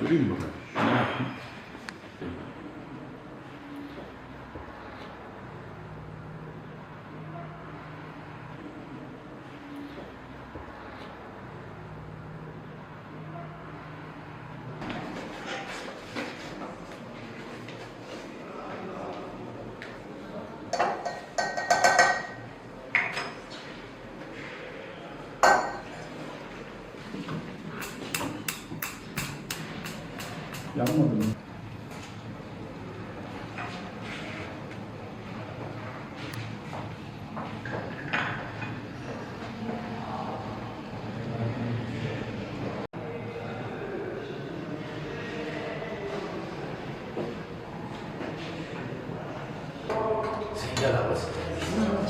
Turim bana. 양말을 생겨나고 있을 때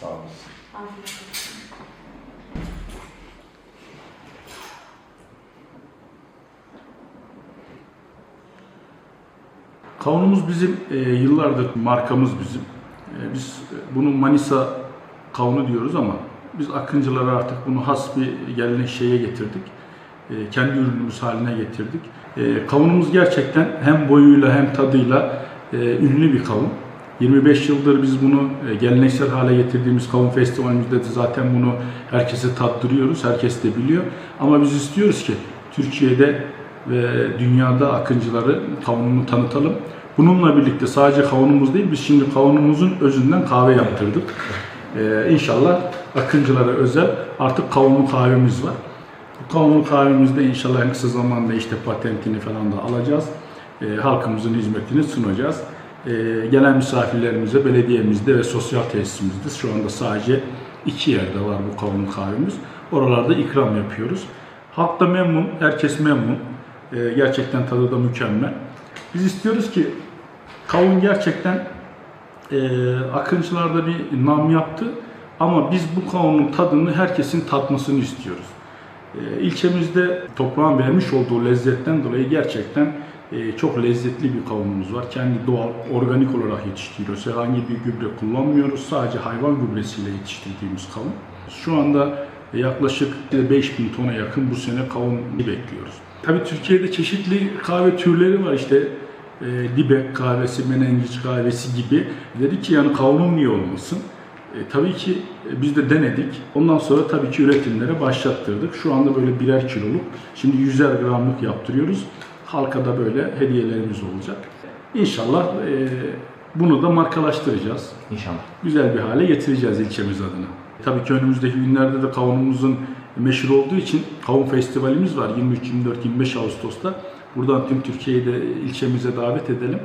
Sağ olasın. Kavunumuz bizim e, yıllardır markamız bizim. E, biz e, bunu Manisa kavunu diyoruz ama biz Akıncılara artık bunu has bir gelenek şeye getirdik. E, kendi ürünümüz haline getirdik. E, kavunumuz gerçekten hem boyuyla hem tadıyla e, ünlü bir kavun. 25 yıldır biz bunu e, geleneksel hale getirdiğimiz kavun festivalimizde de zaten bunu herkese tattırıyoruz. Herkes de biliyor. Ama biz istiyoruz ki Türkiye'de ve dünyada akıncıları kavununu tanıtalım. Bununla birlikte sadece kavunumuz değil, biz şimdi kavunumuzun özünden kahve yaptırdık. Ee, inşallah akıncılara özel artık kavunlu kahvemiz var. Bu kavunlu kahvemizde inşallah en kısa zamanda işte patentini falan da alacağız. Ee, halkımızın hizmetini sunacağız. Ee, gelen misafirlerimize belediyemizde ve sosyal tesisimizde şu anda sadece iki yerde var bu kavunlu kahvemiz. Oralarda ikram yapıyoruz. Halk da memnun, herkes memnun. Ee, gerçekten tadı da mükemmel. Biz istiyoruz ki kavun gerçekten e, akıncılarda bir nam yaptı ama biz bu kavunun tadını herkesin tatmasını istiyoruz. E, ilçemizde toprağın vermiş olduğu lezzetten dolayı gerçekten e, çok lezzetli bir kavunumuz var. Kendi doğal, organik olarak yetiştiriyoruz. Herhangi bir gübre kullanmıyoruz. Sadece hayvan gübresiyle yetiştirdiğimiz kavun. Şu anda yaklaşık 5000 tona yakın bu sene kavun bekliyoruz. Tabii Türkiye'de çeşitli kahve türleri var işte e, dibek kahvesi, menengiç kahvesi gibi. Dedik ki yani kavunun niye olmasın? E, tabii ki e, biz de denedik. Ondan sonra tabii ki üretimlere başlattırdık. Şu anda böyle birer kiloluk, şimdi 100'er gramlık yaptırıyoruz. Halka da böyle hediyelerimiz olacak. İnşallah e, bunu da markalaştıracağız. İnşallah. Güzel bir hale getireceğiz ilçemiz adına. Tabii ki önümüzdeki günlerde de kavunumuzun meşhur olduğu için kavun festivalimiz var 23, 24, 25 Ağustos'ta. Buradan tüm Türkiye'yi de ilçemize davet edelim.